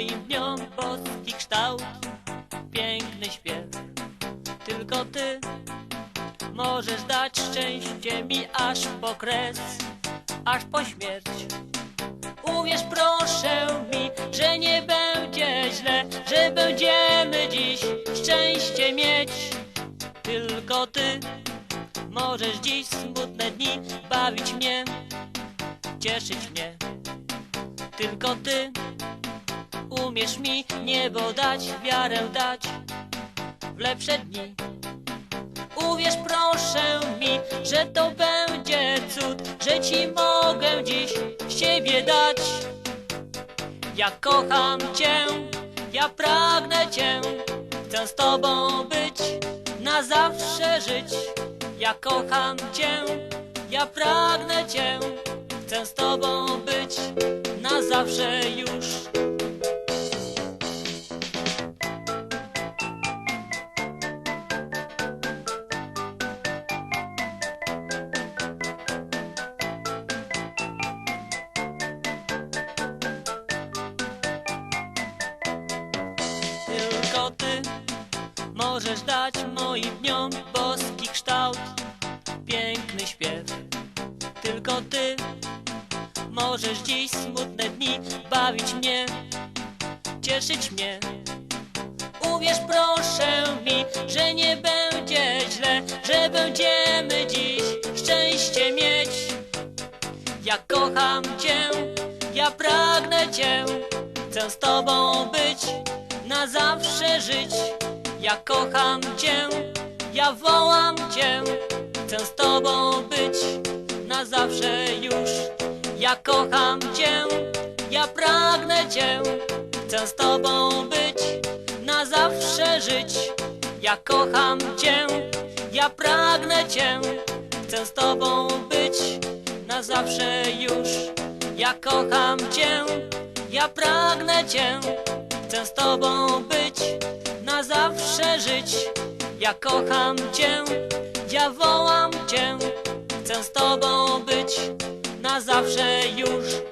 moim dniom boski kształt, piękny śpiew. Tylko ty możesz dać szczęście mi aż po kres, aż po śmierć. Uwierz proszę mi, że nie będzie źle, że będziemy dziś szczęście mieć. Tylko ty możesz dziś smutne dni bawić mnie, cieszyć mnie. Tylko ty umiesz mi niebo dać, wiarę dać w lepsze dni. Uwierz proszę mi, że to będzie cud, że ci mogę dziś siebie dać. Ja kocham cię, ja pragnę cię, chcę z tobą być, na zawsze żyć. Ja kocham cię, ja pragnę cię, chcę z tobą być, na zawsze już. Możesz dać moim dniom boski kształt, piękny śpiew. Tylko ty możesz dziś smutne dni bawić mnie, cieszyć mnie. Uwierz proszę mi, że nie będzie źle, że będziemy dziś szczęście mieć. Ja kocham cię, ja pragnę cię, chcę z tobą być, na zawsze żyć. Ja kocham cię, ja wołam cię, chcę z tobą być, na zawsze już. Ja kocham cię, ja pragnę cię, chcę z tobą być, na zawsze żyć. Ja kocham cię, ja pragnę cię, chcę z tobą być, na zawsze już. Ja kocham cię, ja pragnę cię, chcę z tobą być, na zawsze żyć. Ja kocham cię, ja wołam cię, chcę z tobą być, na zawsze już.